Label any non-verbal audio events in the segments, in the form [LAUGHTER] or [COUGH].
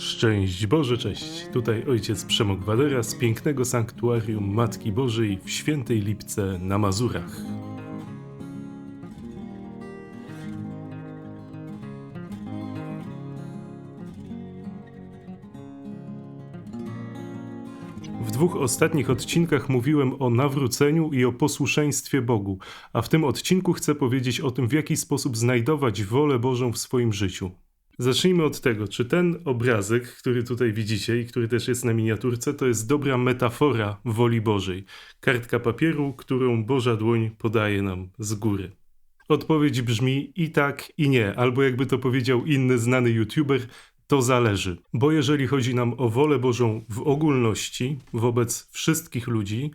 Szczęść Boże, cześć. Tutaj ojciec Przemok Wadera z pięknego sanktuarium Matki Bożej w Świętej Lipce na Mazurach. W dwóch ostatnich odcinkach mówiłem o nawróceniu i o posłuszeństwie Bogu, a w tym odcinku chcę powiedzieć o tym, w jaki sposób znajdować wolę Bożą w swoim życiu. Zacznijmy od tego, czy ten obrazek, który tutaj widzicie i który też jest na miniaturce, to jest dobra metafora woli Bożej. Kartka papieru, którą Boża dłoń podaje nam z góry. Odpowiedź brzmi i tak, i nie, albo jakby to powiedział inny znany youtuber, to zależy. Bo jeżeli chodzi nam o wolę Bożą w ogólności, wobec wszystkich ludzi,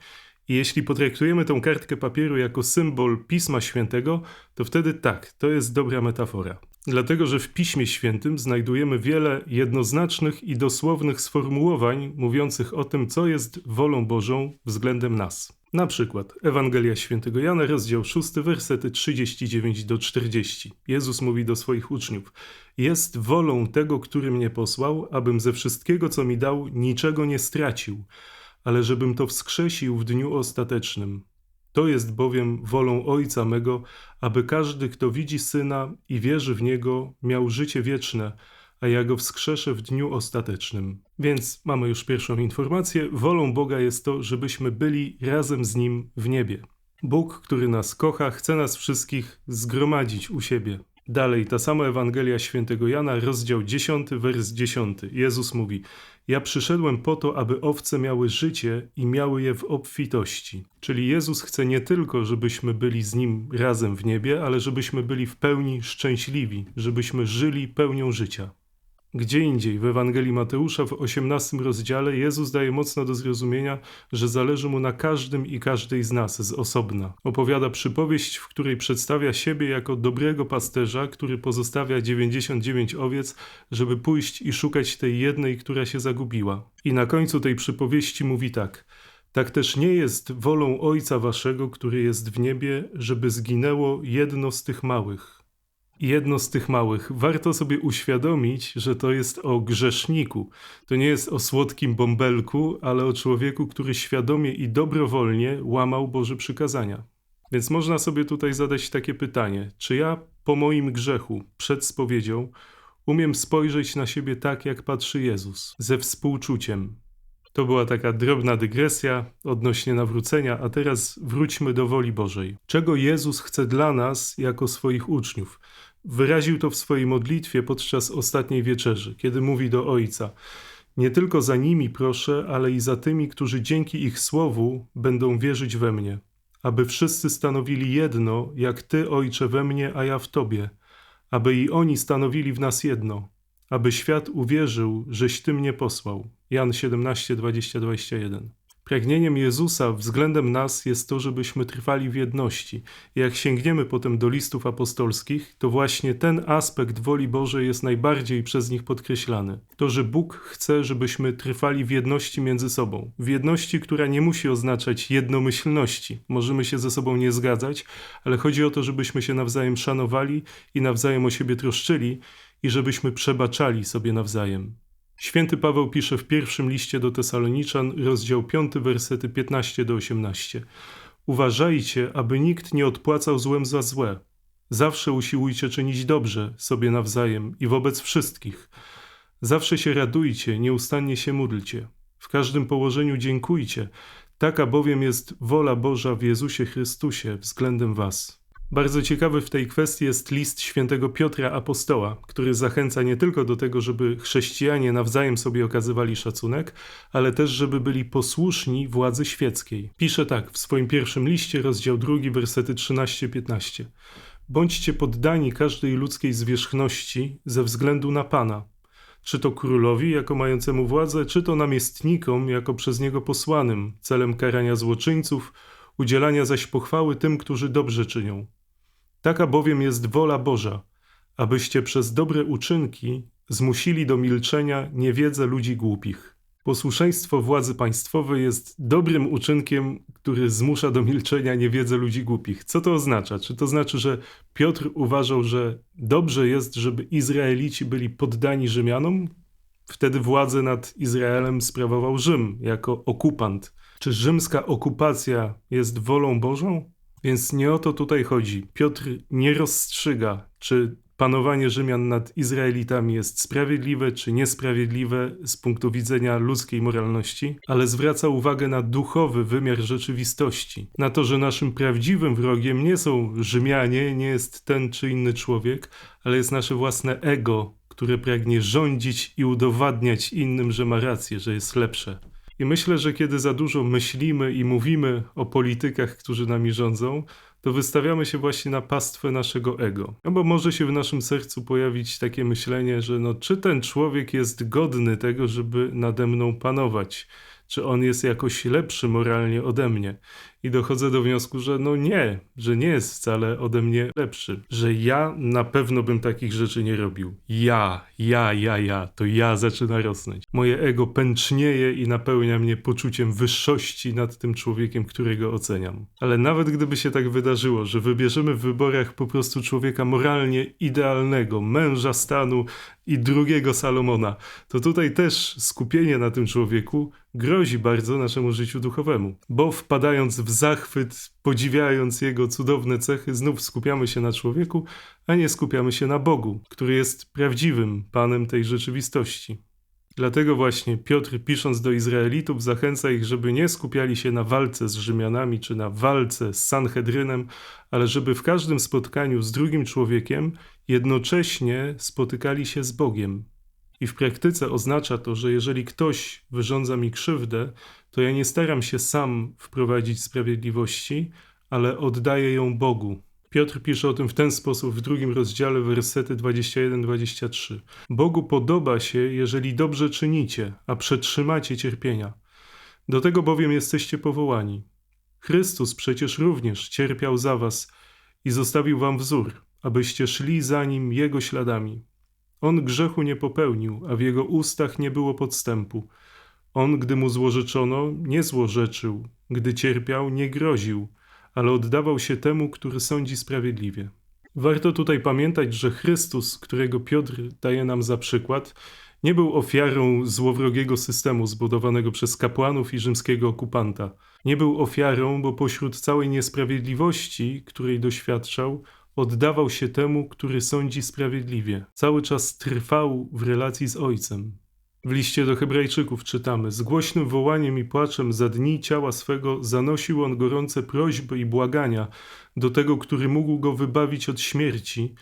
i jeśli potraktujemy tą kartkę papieru jako symbol Pisma Świętego, to wtedy tak, to jest dobra metafora. Dlatego, że w Piśmie Świętym znajdujemy wiele jednoznacznych i dosłownych sformułowań mówiących o tym, co jest wolą Bożą względem nas. Na przykład Ewangelia Świętego Jana, rozdział 6, wersety 39 do 40. Jezus mówi do swoich uczniów: Jest wolą tego, który mnie posłał, abym ze wszystkiego, co mi dał, niczego nie stracił, ale żebym to wskrzesił w dniu ostatecznym. To jest bowiem wolą Ojca mego, aby każdy, kto widzi Syna i wierzy w Niego, miał życie wieczne, a ja go wskrzeszę w dniu ostatecznym. Więc mamy już pierwszą informację. Wolą Boga jest to, żebyśmy byli razem z Nim w niebie. Bóg, który nas kocha, chce nas wszystkich zgromadzić u siebie. Dalej, ta sama Ewangelia Świętego Jana, rozdział 10, wers 10. Jezus mówi: Ja przyszedłem po to, aby owce miały życie i miały je w obfitości. Czyli Jezus chce nie tylko, żebyśmy byli z Nim razem w niebie, ale żebyśmy byli w pełni szczęśliwi, żebyśmy żyli pełnią życia. Gdzie indziej, w Ewangelii Mateusza w 18 rozdziale, Jezus daje mocno do zrozumienia, że zależy mu na każdym i każdej z nas z osobna. Opowiada przypowieść, w której przedstawia siebie jako dobrego pasterza, który pozostawia 99 owiec, żeby pójść i szukać tej jednej, która się zagubiła. I na końcu tej przypowieści mówi tak. Tak też nie jest wolą Ojca Waszego, który jest w niebie, żeby zginęło jedno z tych małych. Jedno z tych małych. Warto sobie uświadomić, że to jest o grzeszniku. To nie jest o słodkim bąbelku, ale o człowieku, który świadomie i dobrowolnie łamał Boże przykazania. Więc można sobie tutaj zadać takie pytanie: czy ja po moim grzechu, przed spowiedzią, umiem spojrzeć na siebie tak, jak patrzy Jezus, ze współczuciem? To była taka drobna dygresja odnośnie nawrócenia, a teraz wróćmy do woli Bożej. Czego Jezus chce dla nas jako swoich uczniów? Wyraził to w swojej modlitwie podczas ostatniej wieczerzy, kiedy mówi do Ojca: Nie tylko za nimi proszę, ale i za tymi, którzy dzięki ich słowu będą wierzyć we mnie, aby wszyscy stanowili jedno, jak Ty, Ojcze, we mnie, a ja w Tobie, aby i oni stanowili w nas jedno, aby świat uwierzył, żeś Ty mnie posłał. Jan 17, 20, 21. Pragnieniem Jezusa względem nas jest to, żebyśmy trwali w jedności. Jak sięgniemy potem do listów apostolskich, to właśnie ten aspekt woli Bożej jest najbardziej przez nich podkreślany. To, że Bóg chce, żebyśmy trwali w jedności między sobą. W jedności, która nie musi oznaczać jednomyślności. Możemy się ze sobą nie zgadzać, ale chodzi o to, żebyśmy się nawzajem szanowali i nawzajem o siebie troszczyli i żebyśmy przebaczali sobie nawzajem. Święty Paweł pisze w pierwszym liście do Tesaloniczan, rozdział 5, wersety 15 do 18. Uważajcie, aby nikt nie odpłacał złem za złe. Zawsze usiłujcie czynić dobrze sobie nawzajem i wobec wszystkich. Zawsze się radujcie, nieustannie się módlcie. W każdym położeniu dziękujcie. Taka bowiem jest wola Boża w Jezusie Chrystusie względem Was. Bardzo ciekawy w tej kwestii jest list świętego Piotra Apostoła, który zachęca nie tylko do tego, żeby chrześcijanie nawzajem sobie okazywali szacunek, ale też, żeby byli posłuszni władzy świeckiej. Pisze tak w swoim pierwszym liście, rozdział 2, wersety 13-15. Bądźcie poddani każdej ludzkiej zwierzchności ze względu na Pana, czy to królowi jako mającemu władzę, czy to namiestnikom jako przez niego posłanym, celem karania złoczyńców, udzielania zaś pochwały tym, którzy dobrze czynią. Taka bowiem jest wola Boża, abyście przez dobre uczynki zmusili do milczenia niewiedzę ludzi głupich. Posłuszeństwo władzy państwowej jest dobrym uczynkiem, który zmusza do milczenia niewiedzę ludzi głupich. Co to oznacza? Czy to znaczy, że Piotr uważał, że dobrze jest, żeby Izraelici byli poddani Rzymianom? Wtedy władzę nad Izraelem sprawował Rzym jako okupant. Czy rzymska okupacja jest wolą Bożą? Więc nie o to tutaj chodzi. Piotr nie rozstrzyga, czy panowanie Rzymian nad Izraelitami jest sprawiedliwe czy niesprawiedliwe z punktu widzenia ludzkiej moralności, ale zwraca uwagę na duchowy wymiar rzeczywistości, na to, że naszym prawdziwym wrogiem nie są Rzymianie, nie jest ten czy inny człowiek, ale jest nasze własne ego, które pragnie rządzić i udowadniać innym, że ma rację, że jest lepsze. I myślę, że kiedy za dużo myślimy i mówimy o politykach, którzy nami rządzą, to wystawiamy się właśnie na pastwę naszego ego. No bo może się w naszym sercu pojawić takie myślenie, że no, czy ten człowiek jest godny tego, żeby nade mną panować? Czy on jest jakoś lepszy moralnie ode mnie? I dochodzę do wniosku, że no nie, że nie jest wcale ode mnie lepszy, że ja na pewno bym takich rzeczy nie robił. Ja, ja, ja, ja, to ja zaczyna rosnąć. Moje ego pęcznieje i napełnia mnie poczuciem wyższości nad tym człowiekiem, którego oceniam. Ale nawet gdyby się tak wydarzyło, że wybierzemy w wyborach po prostu człowieka moralnie idealnego, męża stanu i drugiego Salomona, to tutaj też skupienie na tym człowieku grozi bardzo naszemu życiu duchowemu, bo wpadając w zachwyt, podziwiając jego cudowne cechy, znów skupiamy się na człowieku, a nie skupiamy się na Bogu, który jest prawdziwym Panem tej rzeczywistości. Dlatego właśnie Piotr, pisząc do Izraelitów, zachęca ich, żeby nie skupiali się na walce z Rzymianami czy na walce z Sanhedrynem, ale żeby w każdym spotkaniu z drugim człowiekiem jednocześnie spotykali się z Bogiem. I w praktyce oznacza to, że jeżeli ktoś wyrządza mi krzywdę, to ja nie staram się sam wprowadzić sprawiedliwości, ale oddaję ją Bogu. Piotr pisze o tym w ten sposób w drugim rozdziale, wersety 21-23. Bogu podoba się, jeżeli dobrze czynicie, a przetrzymacie cierpienia. Do tego bowiem jesteście powołani. Chrystus przecież również cierpiał za was i zostawił wam wzór, abyście szli za nim jego śladami. On grzechu nie popełnił, a w jego ustach nie było podstępu. On, gdy mu złorzeczono, nie złorzeczył, gdy cierpiał, nie groził, ale oddawał się temu, który sądzi sprawiedliwie. Warto tutaj pamiętać, że Chrystus, którego Piotr daje nam za przykład, nie był ofiarą złowrogiego systemu zbudowanego przez kapłanów i rzymskiego okupanta. Nie był ofiarą, bo pośród całej niesprawiedliwości, której doświadczał, oddawał się temu, który sądzi sprawiedliwie. Cały czas trwał w relacji z Ojcem. W liście do Hebrajczyków czytamy: Z głośnym wołaniem i płaczem za dni ciała swego zanosił on gorące prośby i błagania do tego, który mógł go wybawić od śmierci,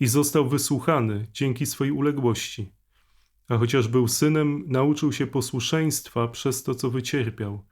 i został wysłuchany dzięki swojej uległości. A chociaż był synem, nauczył się posłuszeństwa przez to, co wycierpiał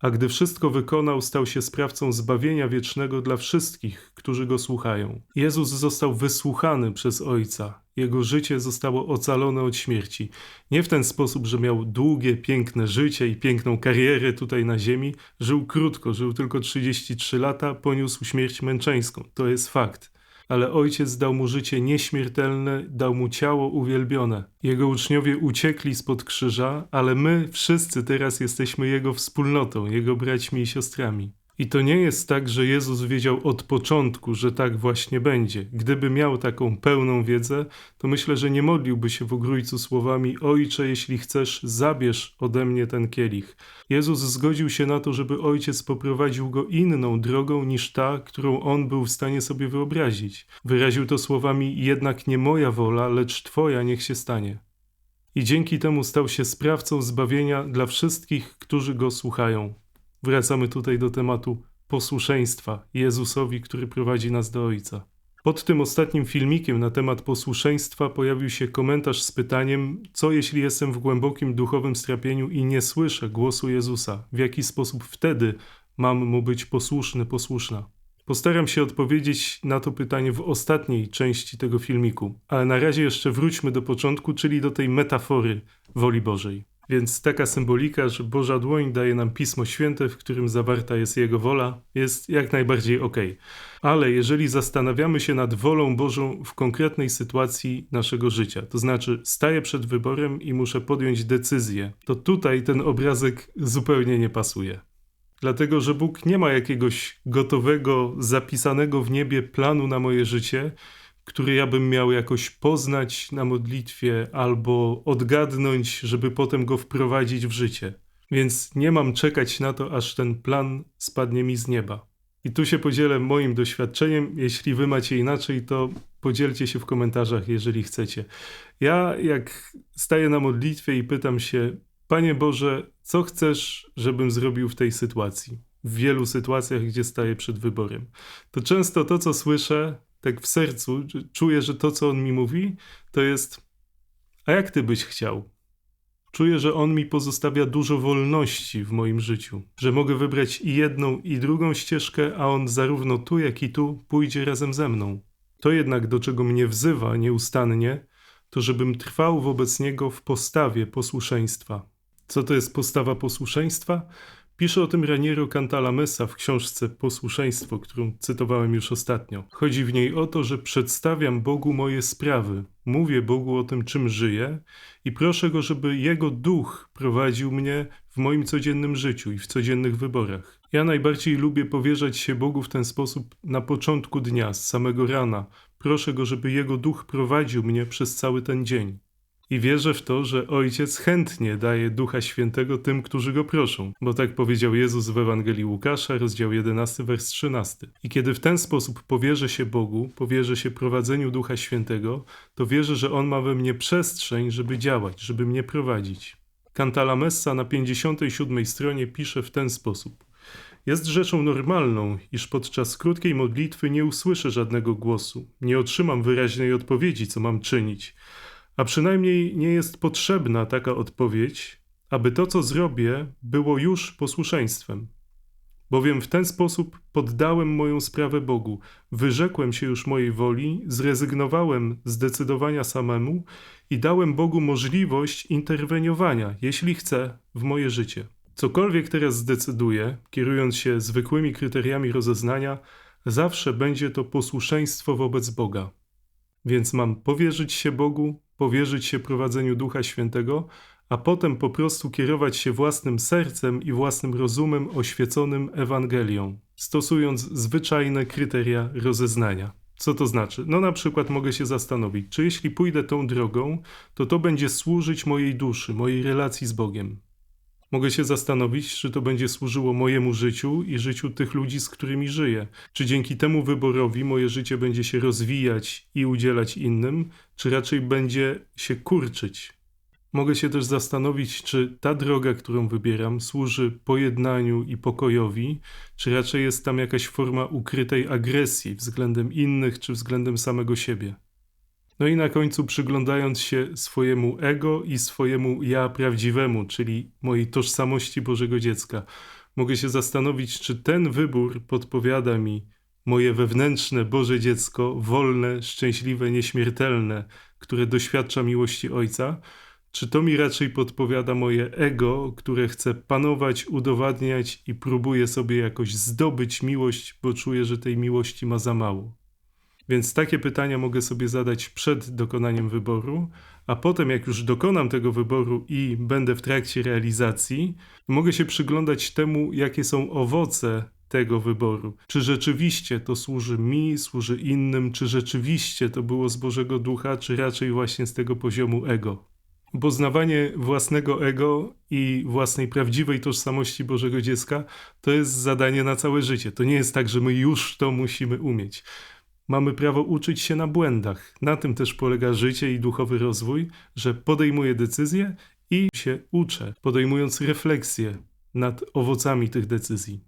a gdy wszystko wykonał, stał się sprawcą zbawienia wiecznego dla wszystkich, którzy go słuchają. Jezus został wysłuchany przez Ojca. Jego życie zostało ocalone od śmierci. Nie w ten sposób, że miał długie, piękne życie i piękną karierę tutaj na ziemi. Żył krótko, żył tylko 33 lata, poniósł śmierć męczeńską. To jest fakt ale ojciec dał mu życie nieśmiertelne, dał mu ciało uwielbione. Jego uczniowie uciekli spod krzyża, ale my wszyscy teraz jesteśmy jego wspólnotą, jego braćmi i siostrami. I to nie jest tak, że Jezus wiedział od początku, że tak właśnie będzie. Gdyby miał taką pełną wiedzę, to myślę, że nie modliłby się w ogrójcu słowami: Ojcze, jeśli chcesz, zabierz ode mnie ten kielich. Jezus zgodził się na to, żeby ojciec poprowadził go inną drogą niż ta, którą on był w stanie sobie wyobrazić. Wyraził to słowami: Jednak nie moja wola, lecz Twoja niech się stanie. I dzięki temu stał się sprawcą zbawienia dla wszystkich, którzy go słuchają. Wracamy tutaj do tematu posłuszeństwa Jezusowi, który prowadzi nas do Ojca. Pod tym ostatnim filmikiem na temat posłuszeństwa pojawił się komentarz z pytaniem: Co jeśli jestem w głębokim duchowym strapieniu i nie słyszę głosu Jezusa? W jaki sposób wtedy mam mu być posłuszny, posłuszna? Postaram się odpowiedzieć na to pytanie w ostatniej części tego filmiku, ale na razie jeszcze wróćmy do początku, czyli do tej metafory woli Bożej. Więc taka symbolika, że Boża dłoń daje nam Pismo Święte, w którym zawarta jest Jego wola, jest jak najbardziej ok. Ale jeżeli zastanawiamy się nad wolą Bożą w konkretnej sytuacji naszego życia, to znaczy staję przed wyborem i muszę podjąć decyzję, to tutaj ten obrazek zupełnie nie pasuje. Dlatego, że Bóg nie ma jakiegoś gotowego, zapisanego w niebie planu na moje życie, który ja bym miał jakoś poznać na modlitwie albo odgadnąć, żeby potem go wprowadzić w życie. Więc nie mam czekać na to, aż ten plan spadnie mi z nieba. I tu się podzielę moim doświadczeniem. Jeśli wy macie inaczej, to podzielcie się w komentarzach, jeżeli chcecie. Ja, jak staję na modlitwie i pytam się, Panie Boże, co chcesz, żebym zrobił w tej sytuacji? W wielu sytuacjach, gdzie staję przed wyborem. To często to, co słyszę, tak w sercu, czuję, że to, co on mi mówi, to jest: A jak ty byś chciał? Czuję, że on mi pozostawia dużo wolności w moim życiu, że mogę wybrać i jedną, i drugą ścieżkę, a on zarówno tu, jak i tu pójdzie razem ze mną. To jednak, do czego mnie wzywa nieustannie, to żebym trwał wobec niego w postawie posłuszeństwa. Co to jest postawa posłuszeństwa? Pisze o tym Raniero Cantalamessa w książce Posłuszeństwo, którą cytowałem już ostatnio. Chodzi w niej o to, że przedstawiam Bogu moje sprawy, mówię Bogu o tym, czym żyję i proszę Go, żeby Jego duch prowadził mnie w moim codziennym życiu i w codziennych wyborach. Ja najbardziej lubię powierzać się Bogu w ten sposób na początku dnia, z samego rana. Proszę Go, żeby Jego duch prowadził mnie przez cały ten dzień. I wierzę w to, że Ojciec chętnie daje Ducha Świętego tym, którzy Go proszą, bo tak powiedział Jezus w Ewangelii Łukasza, rozdział 11, wers 13. I kiedy w ten sposób powierzę się Bogu, powierzę się prowadzeniu Ducha Świętego, to wierzę, że On ma we mnie przestrzeń, żeby działać, żeby mnie prowadzić. Cantala Messa na 57 stronie pisze w ten sposób. Jest rzeczą normalną, iż podczas krótkiej modlitwy nie usłyszę żadnego głosu, nie otrzymam wyraźnej odpowiedzi, co mam czynić a przynajmniej nie jest potrzebna taka odpowiedź, aby to, co zrobię, było już posłuszeństwem. Bowiem w ten sposób poddałem moją sprawę Bogu, wyrzekłem się już mojej woli, zrezygnowałem z decydowania samemu i dałem Bogu możliwość interweniowania, jeśli chce, w moje życie. Cokolwiek teraz zdecyduję, kierując się zwykłymi kryteriami rozeznania, zawsze będzie to posłuszeństwo wobec Boga. Więc mam powierzyć się Bogu, powierzyć się prowadzeniu Ducha Świętego, a potem po prostu kierować się własnym sercem i własnym rozumem oświeconym Ewangelią, stosując zwyczajne kryteria rozeznania. Co to znaczy? No na przykład mogę się zastanowić, czy jeśli pójdę tą drogą, to to będzie służyć mojej duszy, mojej relacji z Bogiem. Mogę się zastanowić, czy to będzie służyło mojemu życiu i życiu tych ludzi, z którymi żyję. Czy dzięki temu wyborowi moje życie będzie się rozwijać i udzielać innym, czy raczej będzie się kurczyć. Mogę się też zastanowić, czy ta droga, którą wybieram, służy pojednaniu i pokojowi, czy raczej jest tam jakaś forma ukrytej agresji względem innych czy względem samego siebie. No i na końcu przyglądając się swojemu ego i swojemu ja prawdziwemu, czyli mojej tożsamości Bożego dziecka, mogę się zastanowić, czy ten wybór podpowiada mi moje wewnętrzne Boże dziecko, wolne, szczęśliwe, nieśmiertelne, które doświadcza miłości Ojca, czy to mi raczej podpowiada moje ego, które chce panować, udowadniać i próbuje sobie jakoś zdobyć miłość, bo czuję, że tej miłości ma za mało. Więc takie pytania mogę sobie zadać przed dokonaniem wyboru, a potem, jak już dokonam tego wyboru i będę w trakcie realizacji, mogę się przyglądać temu, jakie są owoce tego wyboru. Czy rzeczywiście to służy mi, służy innym, czy rzeczywiście to było z Bożego Ducha, czy raczej właśnie z tego poziomu ego. Poznawanie własnego ego i własnej prawdziwej tożsamości Bożego dziecka to jest zadanie na całe życie. To nie jest tak, że my już to musimy umieć. Mamy prawo uczyć się na błędach. Na tym też polega życie i duchowy rozwój, że podejmuję decyzje i się uczę, podejmując refleksję nad owocami tych decyzji.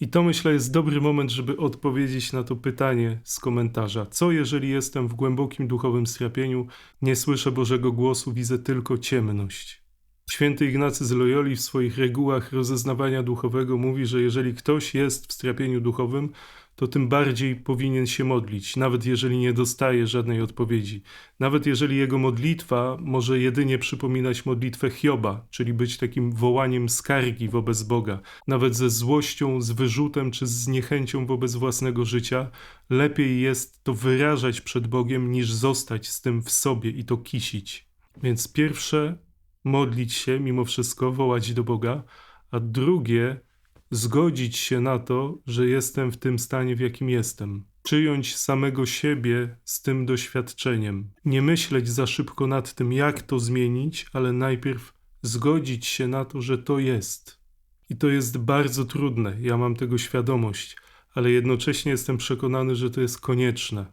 I to myślę jest dobry moment, żeby odpowiedzieć na to pytanie z komentarza. Co jeżeli jestem w głębokim duchowym strapieniu, nie słyszę Bożego głosu, widzę tylko ciemność? Święty Ignacy z Loyoli w swoich regułach rozeznawania duchowego mówi, że jeżeli ktoś jest w strapieniu duchowym, to tym bardziej powinien się modlić, nawet jeżeli nie dostaje żadnej odpowiedzi. Nawet jeżeli jego modlitwa może jedynie przypominać modlitwę Hioba, czyli być takim wołaniem skargi wobec Boga, nawet ze złością, z wyrzutem czy z niechęcią wobec własnego życia, lepiej jest to wyrażać przed Bogiem, niż zostać z tym w sobie i to kisić. Więc pierwsze, modlić się mimo wszystko, wołać do Boga, a drugie, zgodzić się na to, że jestem w tym stanie, w jakim jestem. przyjąć samego siebie z tym doświadczeniem. Nie myśleć za szybko nad tym, jak to zmienić, ale najpierw zgodzić się na to, że to jest. I to jest bardzo trudne, ja mam tego świadomość, ale jednocześnie jestem przekonany, że to jest konieczne.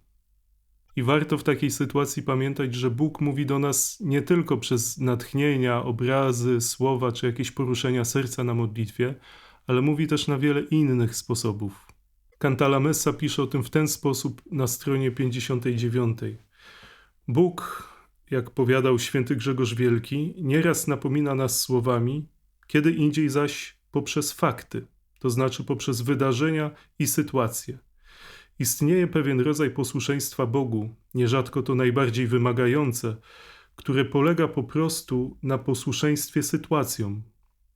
I warto w takiej sytuacji pamiętać, że Bóg mówi do nas nie tylko przez natchnienia, obrazy, słowa czy jakieś poruszenia serca na modlitwie, ale mówi też na wiele innych sposobów. Cantala Messa pisze o tym w ten sposób na stronie 59. Bóg, jak powiadał święty Grzegorz Wielki, nieraz napomina nas słowami, kiedy indziej zaś poprzez fakty, to znaczy poprzez wydarzenia i sytuacje. Istnieje pewien rodzaj posłuszeństwa Bogu, nierzadko to najbardziej wymagające, które polega po prostu na posłuszeństwie sytuacjom.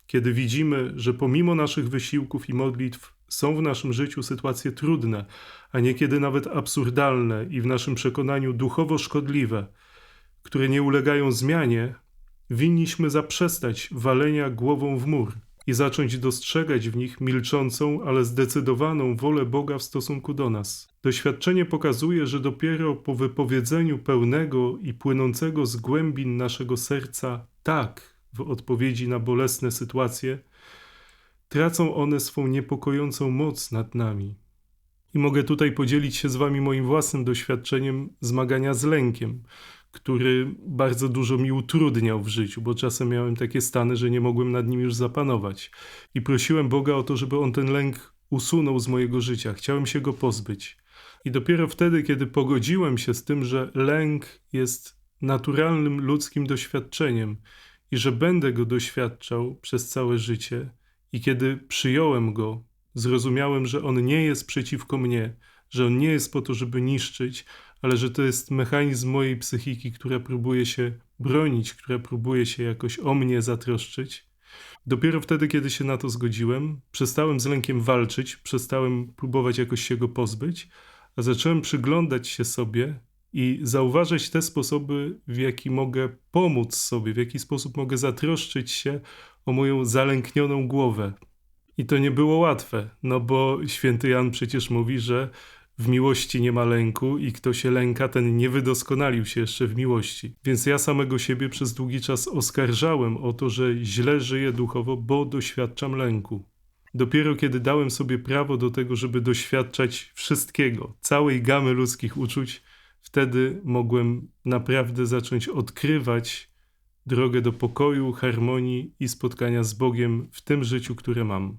Kiedy widzimy, że pomimo naszych wysiłków i modlitw są w naszym życiu sytuacje trudne, a niekiedy nawet absurdalne i w naszym przekonaniu duchowo szkodliwe, które nie ulegają zmianie, winniśmy zaprzestać walenia głową w mur i zacząć dostrzegać w nich milczącą, ale zdecydowaną wolę Boga w stosunku do nas. Doświadczenie pokazuje, że dopiero po wypowiedzeniu pełnego i płynącego z głębin naszego serca tak w odpowiedzi na bolesne sytuacje, tracą one swą niepokojącą moc nad nami. I mogę tutaj podzielić się z Wami moim własnym doświadczeniem zmagania z lękiem, który bardzo dużo mi utrudniał w życiu, bo czasem miałem takie stany, że nie mogłem nad nim już zapanować. I prosiłem Boga o to, żeby on ten lęk usunął z mojego życia. Chciałem się go pozbyć. I dopiero wtedy, kiedy pogodziłem się z tym, że lęk jest naturalnym ludzkim doświadczeniem i że będę go doświadczał przez całe życie, i kiedy przyjąłem go, zrozumiałem, że on nie jest przeciwko mnie, że on nie jest po to, żeby niszczyć, ale że to jest mechanizm mojej psychiki, która próbuje się bronić, która próbuje się jakoś o mnie zatroszczyć. Dopiero wtedy, kiedy się na to zgodziłem, przestałem z lękiem walczyć, przestałem próbować jakoś się go pozbyć, a zacząłem przyglądać się sobie i zauważyć te sposoby, w jaki mogę pomóc sobie, w jaki sposób mogę zatroszczyć się o moją zalęknioną głowę. I to nie było łatwe, no bo święty Jan przecież mówi, że w miłości nie ma lęku i kto się lęka, ten nie wydoskonalił się jeszcze w miłości. Więc ja samego siebie przez długi czas oskarżałem o to, że źle żyję duchowo, bo doświadczam lęku. Dopiero kiedy dałem sobie prawo do tego, żeby doświadczać wszystkiego, całej gamy ludzkich uczuć, wtedy mogłem naprawdę zacząć odkrywać drogę do pokoju, harmonii i spotkania z Bogiem w tym życiu, które mam.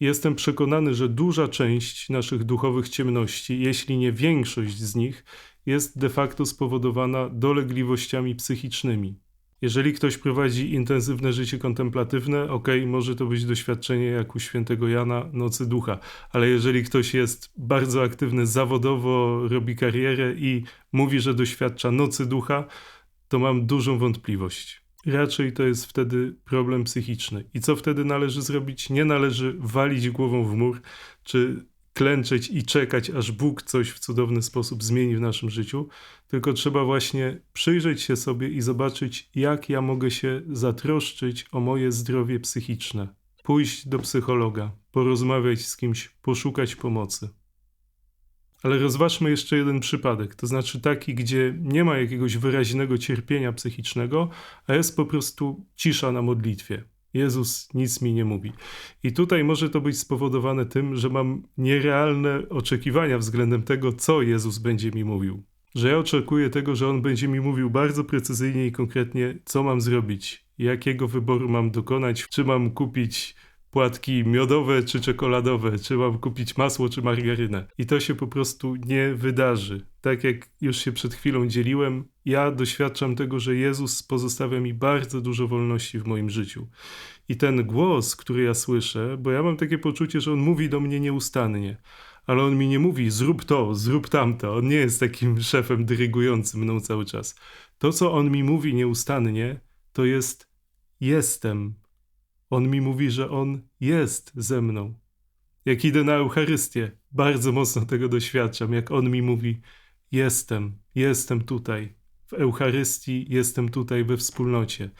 Jestem przekonany, że duża część naszych duchowych ciemności, jeśli nie większość z nich, jest de facto spowodowana dolegliwościami psychicznymi. Jeżeli ktoś prowadzi intensywne życie kontemplatywne, ok, może to być doświadczenie jak u świętego Jana Nocy Ducha, ale jeżeli ktoś jest bardzo aktywny zawodowo, robi karierę i mówi, że doświadcza Nocy Ducha, to mam dużą wątpliwość. Raczej to jest wtedy problem psychiczny. I co wtedy należy zrobić? Nie należy walić głową w mur, czy klęczeć i czekać, aż Bóg coś w cudowny sposób zmieni w naszym życiu, tylko trzeba właśnie przyjrzeć się sobie i zobaczyć, jak ja mogę się zatroszczyć o moje zdrowie psychiczne. Pójść do psychologa, porozmawiać z kimś, poszukać pomocy. Ale rozważmy jeszcze jeden przypadek, to znaczy taki, gdzie nie ma jakiegoś wyraźnego cierpienia psychicznego, a jest po prostu cisza na modlitwie. Jezus nic mi nie mówi. I tutaj może to być spowodowane tym, że mam nierealne oczekiwania względem tego, co Jezus będzie mi mówił. Że ja oczekuję tego, że On będzie mi mówił bardzo precyzyjnie i konkretnie, co mam zrobić, jakiego wyboru mam dokonać, czy mam kupić płatki miodowe czy czekoladowe, czy mam kupić masło czy margarynę. I to się po prostu nie wydarzy. Tak jak już się przed chwilą dzieliłem, ja doświadczam tego, że Jezus pozostawia mi bardzo dużo wolności w moim życiu. I ten głos, który ja słyszę, bo ja mam takie poczucie, że on mówi do mnie nieustannie ale on mi nie mówi zrób to, zrób tamto. On nie jest takim [LAUGHS] szefem dyrygującym mną cały czas. To, co on mi mówi nieustannie, to jest jestem, on mi mówi, że On jest ze mną. Jak idę na Eucharystię, bardzo mocno tego doświadczam, jak On mi mówi: Jestem, jestem tutaj. W Eucharystii jestem tutaj we wspólnocie.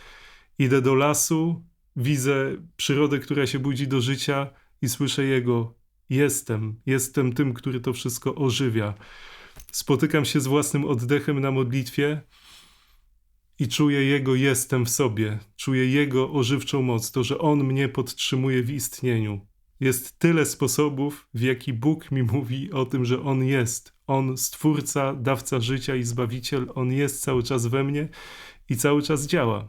Idę do lasu, widzę przyrodę, która się budzi do życia i słyszę Jego: jestem. Jestem tym, który to wszystko ożywia. Spotykam się z własnym oddechem na modlitwie i czuję Jego jestem w sobie. Czuję Jego ożywczą moc, to, że On mnie podtrzymuje w istnieniu. Jest tyle sposobów, w jaki Bóg mi mówi o tym, że On jest. On, Stwórca, dawca życia i Zbawiciel, On jest cały czas we mnie i cały czas działa.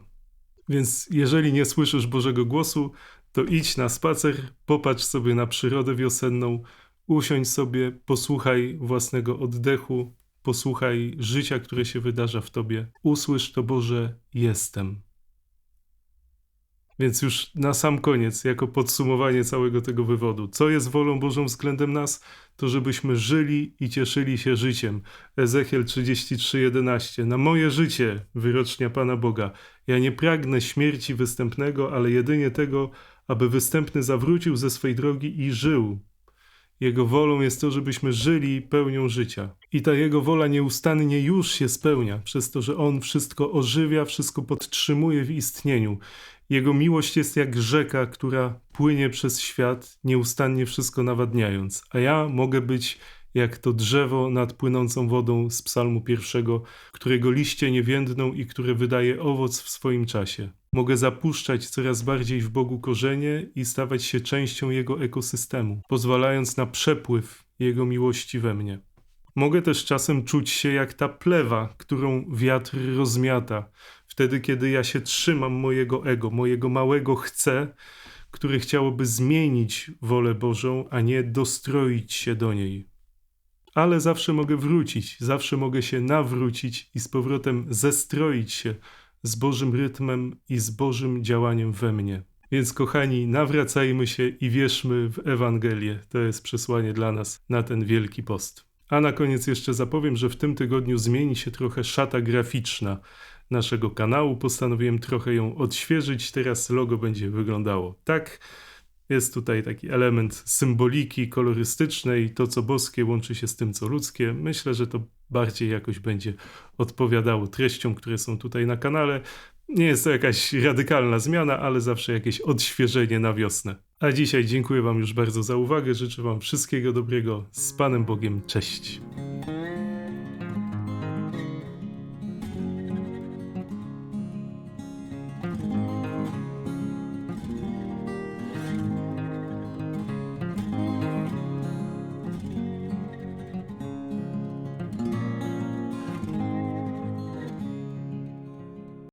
Więc jeżeli nie słyszysz Bożego głosu, to idź na spacer, popatrz sobie na przyrodę wiosenną, usiądź sobie, posłuchaj własnego oddechu, posłuchaj życia, które się wydarza w tobie. Usłysz to Boże, jestem. Więc już na sam koniec, jako podsumowanie całego tego wywodu, co jest wolą Bożą względem nas? To żebyśmy żyli i cieszyli się życiem. Ezechiel 33:11. Na moje życie, wyrocznia Pana Boga. Ja nie pragnę śmierci występnego, ale jedynie tego, aby występny zawrócił ze swej drogi i żył. Jego wolą jest to, żebyśmy żyli pełnią życia. I ta Jego wola nieustannie już się spełnia, przez to, że On wszystko ożywia, wszystko podtrzymuje w istnieniu. Jego miłość jest jak rzeka, która płynie przez świat, nieustannie wszystko nawadniając, a ja mogę być jak to drzewo nad płynącą wodą z psalmu pierwszego, którego liście nie więdną i które wydaje owoc w swoim czasie. Mogę zapuszczać coraz bardziej w Bogu korzenie i stawać się częścią Jego ekosystemu, pozwalając na przepływ Jego miłości we mnie. Mogę też czasem czuć się jak ta plewa, którą wiatr rozmiata, wtedy kiedy ja się trzymam mojego ego, mojego małego chcę, które chciałoby zmienić wolę Bożą, a nie dostroić się do niej. Ale zawsze mogę wrócić, zawsze mogę się nawrócić i z powrotem zestroić się z Bożym rytmem i z Bożym działaniem we mnie. Więc kochani, nawracajmy się i wierzmy w Ewangelię. To jest przesłanie dla nas na ten wielki post. A na koniec jeszcze zapowiem, że w tym tygodniu zmieni się trochę szata graficzna naszego kanału. Postanowiłem trochę ją odświeżyć. Teraz logo będzie wyglądało tak. Jest tutaj taki element symboliki kolorystycznej. To, co boskie, łączy się z tym, co ludzkie. Myślę, że to bardziej jakoś będzie odpowiadało treściom, które są tutaj na kanale. Nie jest to jakaś radykalna zmiana, ale zawsze jakieś odświeżenie na wiosnę. A dzisiaj dziękuję Wam już bardzo za uwagę. Życzę Wam wszystkiego dobrego. Z Panem Bogiem. Cześć.